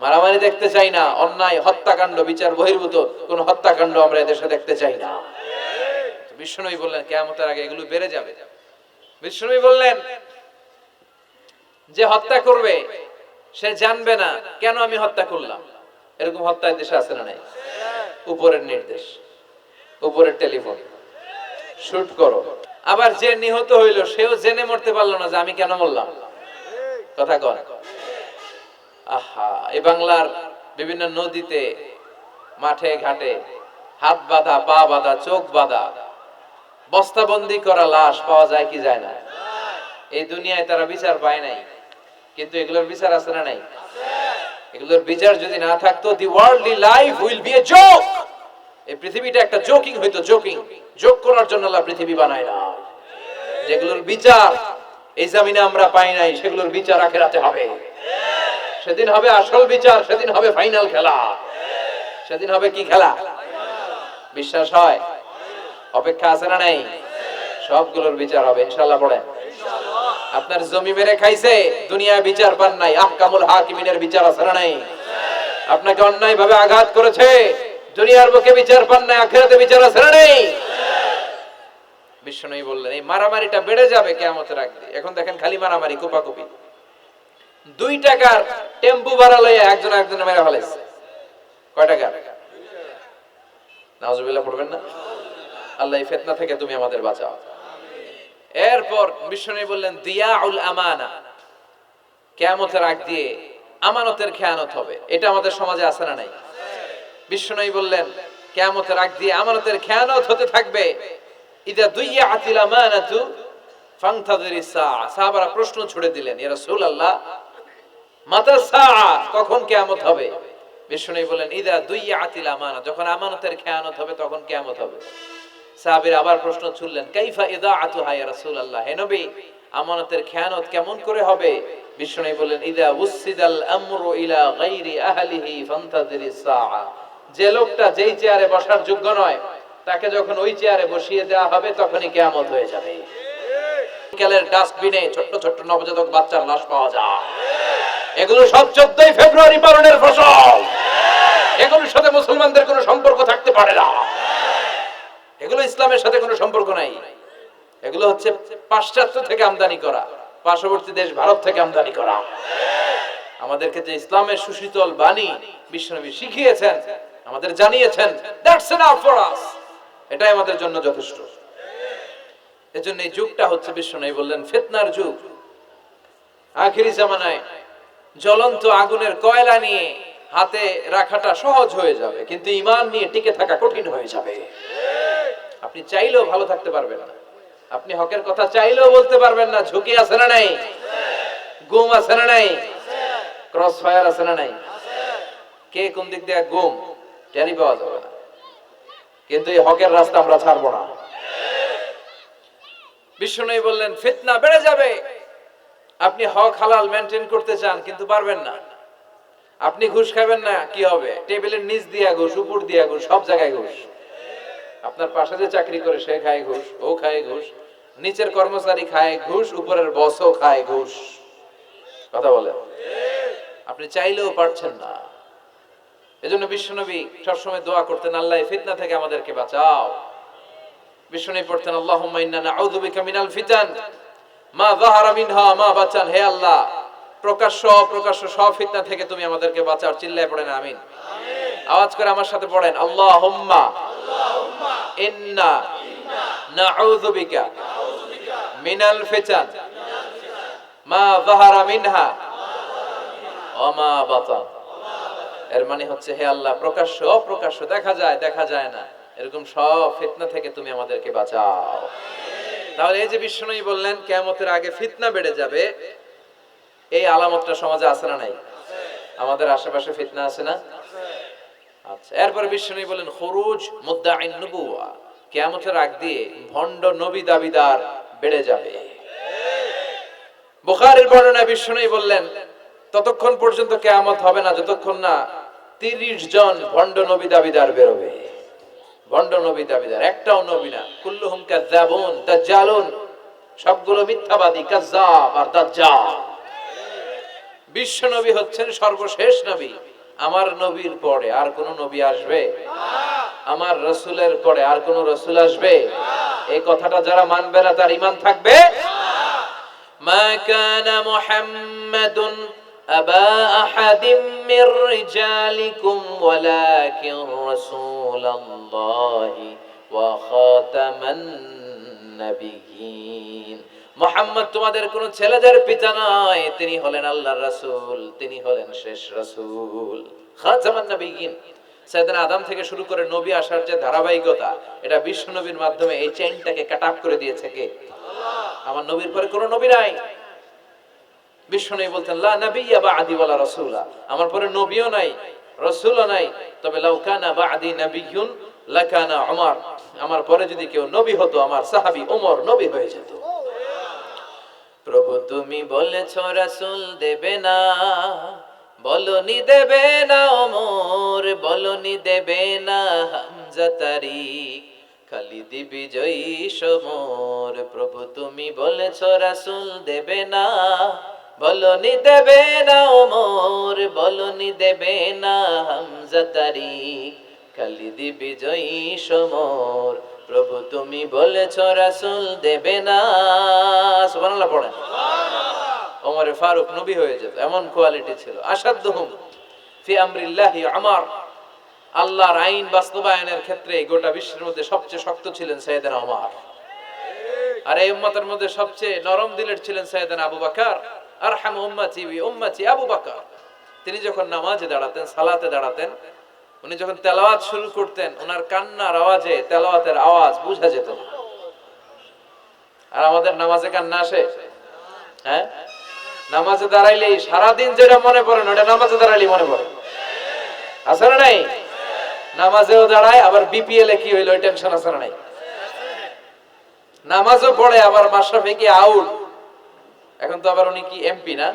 মারামারি দেখতে চাই না, অন্যায়, হত্যাকাণ্ড, বিচার, বহির্ভূত, কোন হত্যাকাণ্ড আমরা এদেশে দেখতে চাই না। বিষ্ণুই বললেন, কেয়ামতের আগে এগুলো বেড়ে যাবে। বিষ্ণুই বললেন, যে হত্যা করবে, সে জানবে না কেন আমি হত্যা করলাম। এরকম হত্যা দেশে আছে না নাই? উপরের নির্দেশ, উপরের টেলিফোন। শুট করো। আবার যে নিহত হইল, সেও জেনে মরতে পারল না যে আমি কেন মরলাম। কথা কন। আহা, এই বাংলার বিভিন্ন নদীতে, মাঠে, ঘাটে হাত বাঁধা, পা বাঁধা, চোখ বাঁধা, বস্তাবন্দি করা লাশ পাওয়া যায় কি যায় না? এই দুনিয়ায় তারা বিচার পায় নাই। কিন্তু এগুলোর বিচার আছে না নাই? এগুলোর বিচার যদি না থাকতো the worldly life will be a joke এই পৃথিবীটা একটা জোকিং হইতো জোকিং জোক করার জন্য আল্লাহ পৃথিবী বানায় না যেগুলোর বিচার এই জামিনে আমরা পাই নাই, সেগুলোর বিচার আখেরাতে হবে। সেদিন হবে আসল বিচার, সেদিন হবে ফাইনাল খেলা। সেদিন হবে কি খেলা? বিশ্বাস হয়? অপেক্ষা আছে না নাই? সবগুলোর বিচার হবে ইনশাল্লাহ পড়েন। আপনার জমি মেরে খাইছে, দুনিয়ায় বিচার পান নাই। আহকামুল হাকিমিনের বিচার আছে না নাই? আপনাকে অন্যায় ভাবে আঘাত করেছে, দুনিয়ার বুকে বিচার পান নাই, আখেরাতে বিচার আছে না নাই? বিষ্ণুই বললেন, এই মারামারিটা বেড়ে যাবে কেমতের আগে এখন দেখেন খালি মারামারি, কোপাকুপি। দুই টাকার টেম্পু ভাড়া লইয়া একজন একজন মেরে ফেলেছে কয় টাকা? নাউজুবিল্লাহ, পড়বেন না? আল্লাহ এই ফিতনা থেকে তুমি আমাদের বাঁচাও। এরপর বিষ্ণু বললেন, দিয়াউল আমানা। কেয়ামতের আগ দিয়ে আমানতের খেয়ানত হবে। এটা আমাদের সমাজে আছে না নাই? বিষ্ণুই বললেন, কেয়ামতের আগ দিয়ে আমানতের খেয়ানত হতে থাকবে। ইদা দুইয়া আতিল আমানাতু ফাংতাদিরি সাআ। সাহাবারা প্রশ্ন ছুড়ে দিলেন, ইয়া রাসূলুল্লাহ কখন হবে। বিষ্ণুই বললেন, ইদা দুইয়া আতিল আমানা যখন আমানতের খেয়ানত হবে, তখন হবে। সাহাবীর আবার প্রশ্ন কাইফা ইদা ইয়া রাসূলুল্লাহ? হে নবী, আমানতের খেয়ানত কেমন করে হবে? বিষ্ণুই বললেন, ইদা উসিদাল আমরু ইলা আহলিহি সাআ। যে লোকটা যেই চেয়ারে বসার যোগ্য নয়, তাকে যখন ওই চেয়ারে বসিয়ে দেওয়া হবে, তখনই কেয়ামত হয়ে যাবে। ডাস্টবিনে ছোট্ট ছোট্ট নবজাতক বাচ্চার লাশ পাওয়া যায়। এগুলো সব চোদ্দই ফেব্রুয়ারি পালনের ফসল। এগুলোর সাথে মুসলমানদের কোনো সম্পর্ক থাকতে পারে না। এগুলো ইসলামের সাথে কোনো সম্পর্ক নাই। এগুলো হচ্ছে পাশ্চাত্য থেকে আমদানি করা। পার্শ্ববর্তী দেশ ভারত থেকে আমদানি করা। আমাদেরকে যে ইসলামের সুশীতল বাণী বিশ্বনবী শিখিয়েছেন, আমাদের জানিয়েছেন দ্যাটস এনাফ ফর আস এটাই আমাদের জন্য যথেষ্ট। এজন্য এই যুগটা হচ্ছে বিশ্বনবী বললেন, ফিতনার যুগ। আখিরি জামানায় জ্বলন্ত আগুনের কয়লা নিয়ে হাতে রাখাটা সহজ হয়ে যাবে, কিন্তু ইমান নিয়ে টিকে থাকা কঠিন হয়ে যাবে। আপনি চাইলেও ভালো থাকতে পারবেন না। আপনি হকের কথা চাইলেও বলতে পারবেন না, ঝুঁকি আছে না নাই? গুম আছে না নাই? ক্রস ফায়ার আছে না নাই? কে কোন দিক দিয়ে গুম টেরি পাওয়া যাবে না। কিন্তু এই হকের রাস্তা আমরা ছাড়বো না। বিষ্ণু বললেন, ফিতনা বেড়ে যাবে। আপনি হক হালাল মেনটেন করতে চান, কিন্তু পারবেন না। আপনি ঘুষ খাবেন না, কি হবে? টেবিলের নিচ দিয়া ঘুষ, উপর দিয়া ঘুষ, সব জায়গায় ঘুষ। আপনার পাশে যে চাকরি করে, সে খায় ঘুষ, ও খায় ঘুষ। নিচের কর্মচারী খায় ঘুষ, উপরের বসও খায় ঘুষ। কথা বলে আপনি চাইলেও পারছেন না। এজন্য বিশ্বনবী সবসময় দোয়া করতেন, আল্লাহ ফিতনা থেকে আমাদেরকে বাঁচাও। বিশ্বনবী পড়তেন আল্লাহ মিনাল ফিতান। মা যাহারা মিনহা মা বাঁচান হে আল্লাহ। প্রকাশ্য অপ্রকাশ্য সব ফিতনা থেকে তুমি আমাদেরকে বাঁচাও চিল্লায় পড়েন আমিন। আওয়াজ করে আমার সাথে পড়েন আল্লাহুম্মা। ইন্না নাউযু বিকা মিনাল ফিতান। মা যাহারা মিনহা। ওয়া মা বাতান এর মানে হচ্ছে হে আল্লাহ প্রকাশ্য অপ্রকাশ্য দেখা যায় দেখা যায় না। এরকম সব ফিতনা থেকে তুমি আমাদেরকে বাঁচাও। তাহলে এই যে বিষ্ণুই বললেন, কেয়ামতের আগে ফিতনা বেড়ে যাবে, এই আলামতটা সমাজে আছে না নাই? আমাদের আশেপাশে ফিতনা আছে না? আচ্ছা এরপর বিষ্ণুই বলেন খরুজ মুদ্দাইন নবুয়া কেয়ামতের আগ দিয়ে ভণ্ড নবী দাবিদার বেড়ে যাবে। বুখারের বর্ণনা বিষ্ণুই বললেন, ততক্ষণ পর্যন্ত কেয়ামত হবে না, যতক্ষণ না তিরিশ জন ভণ্ড নবী দাবিদার বেরোবে। ভণ্ড নবী দাবিদার। একটাও নবী না। কুল্লুহুম কাযাবুন দাজ্জালুন। সবগুলো মিথ্যাবাদী, কাজ্জাব আর দাজ্জাল। বিশ্ব নবী হচ্ছেন সর্বশেষ নবী। আমার নবীর পরে আর কোন নবী আসবে? আমার রসুলের পরে আর কোন রসুল আসবে? এই কথাটা যারা মানবে না, তার ইমান থাকবে? মা কানা মুহাম্মাদুন আবা আহাদিম মির রিজালিকুম ওয়ালাকিন রাসূলুল্লাহি ওয়া খাতামান নাবিয়িন মোহাম্মদ তোমাদের কোন ছেলেদের পিতা নয় তিনি হলেন আল্লাহর রাসূল, তিনি হলেন শেষ রাসূল। খাতামান নাবিয়িন সাইয়েদনা আদম থেকে শুরু করে নবী আসার যে ধারাবাহিকতা, এটা বিশ্ব নবীর মাধ্যমে এই চেইনটাকে কাট আপ করে দিয়েছে কে? আমার নবীর পরে কোনো নবী নাই। নবী বলতেন, লা নাবিয়্যা বা'দি ওয়ালা রাসূলা। আমার পরে নবীও নাই, রাসূলও নাই। তবে লাউ কানা বা'দি নাবিয়্যুন লাকানা উমর। আমার পরে যদি কেউ নবী হতো, আমার সাহাবী ওমর নবী হয়ে যেত। প্রভু তুমি বলেছ, রাসূল দেবে না। বলনি দেবে না ওমর বলনি দেবে না, হামজা তারিক। খালিদি বিজয়ী সমর। প্রভু তুমি বলেছ, রাসূল দেবে না। বলনি দেবে না ওমর, বলনি দেবে না হামজা তারিক খালিদি বিজয়ী সমর, প্রভু তুমি বলেছ রাসূল দেবে না। সুবহানাল্লাহ পড়েন। ওমরে ফারুক নবী হয়ে যেত, এমন কোয়ালিটি ছিল। আসাদুহুম ফি আমরিল্লাহি আমার আল্লাহর আইন বাস্তবায়নের ক্ষেত্রে গোটা বিশ্বের মধ্যে সবচেয়ে শক্ত ছিলেন সৈয়দানা ওমর। আর এই উম্মতের মধ্যে সবচেয়ে নরম দিলের ছিলেন সৈয়দানা আবু বকর। তিনি যখন নামাজে দাঁড়াতেন, সালাতে দাঁড়াতেন, উনি যখন তেলাওয়াত শুরু করতেন ওনার কান্নার আওয়াজে তেলাওয়াতের আওয়াজ বোঝা যেত আর আমাদের নামাজে কান্না আসে? হ্যাঁ? নামাজে দাঁড়াইলেই সারাদিন যেটা মনে পড়ে না, ওটা নামাজে দাঁড়াইলেই মনে পড়ে। আছে না নাই? নামাজেও দাঁড়ায়, আবার বিপিএল এ কি হইল টেনশন আছে না নাই? নামাজও পড়ে, আবার মাশরাফি কি আউট। এখন তো আবার উনি কি এমপি না?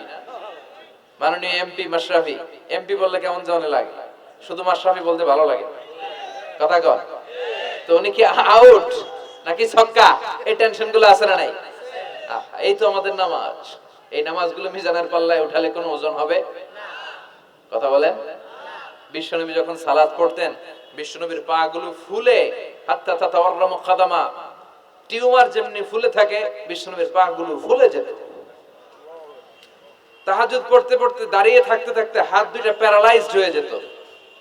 মাননীয় এমপি মাশরাফি। এমপি বললে কেমন জানে লাগে। শুধু মাশরাফি বলতে ভালো লাগে। কথা কর তো উনি কি আউট নাকি ছক্কা? এই টেনশনগুলো আছে না নাই? এই তো আমাদের নামাজ। এই নামাজগুলো মিজানের পাল্লায় উঠালে কোনো ওজন হবে? কথা বলেন। বিশ্বনবী যখন সালাত পড়তেন, বিশ্বনবীর পা গুলো ফুলে, হাত্তা তাতা অর্রাম খাদামা। টিউমার যেমনি ফুলে থাকে, বিশ্বনবীর পা গুলো ফুলে যেত। তাহাজুদ পড়তে পড়তে দাঁড়িয়ে থাকতে থাকতে হাত দুইটা প্যারালাইজড হয়ে যেত।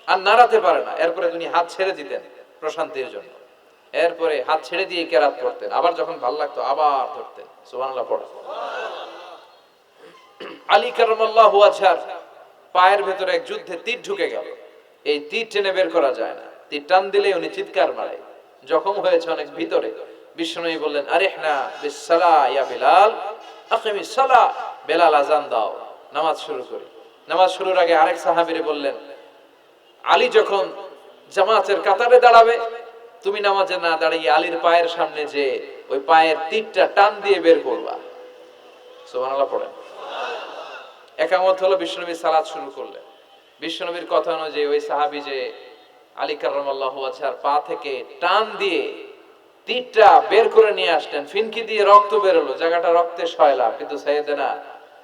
আর নাড়াতে পারে না। এরপরে তিনি হাত ছেড়ে দিতেন প্রশান্তির জন্য। এরপরে হাত ছেড়ে দিয়ে কেরাত করতেন। আবার যখন ভালো লাগতো আবার ধরতেন। সুবহানাল্লাহ পড়া আলী কারামাল্লাহ আজহার পায়ের ভেতরে এক যুদ্ধে তীর ঢুকে গেল। এই তীর টেনে বের করা যায় না। তীর টান দিলে উনি চিৎকার মারে। জখম হয়েছে অনেক ভিতরে। বিষ্ণুই বললেন আরে না বিসালা ইয়া বিলাল। আকিমি সালা বেলাল আজান দাও। নামাজ শুরু করি। নামাজ শুরুর আগে আরেক সাহাবীরে বললেন, আলী যখন জামাতের কাতারে দাঁড়াবে, তুমি নামাজে না দাঁড়িয়ে আলীর পায়ের সামনে যে ওই পায়ের তীরটা টান দিয়ে বের করবা। সুবহানাল্লাহ পড়েন। একামত হলো বিশ্বনবী সালাত শুরু করলেন। বিশ্বনবীর কথা অনুযায়ী ওই সাহাবি যে আলী কার্লাহ পা থেকে টান দিয়ে তীরটা বের করে নিয়ে আসলেন। ফিনকি দিয়ে রক্ত বেরোলো। জায়গাটা রক্তে সয়লা। কিন্তু সাইদেনা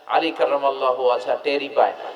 আলী কার্লাহ আচ্ছা টেরি পায় না।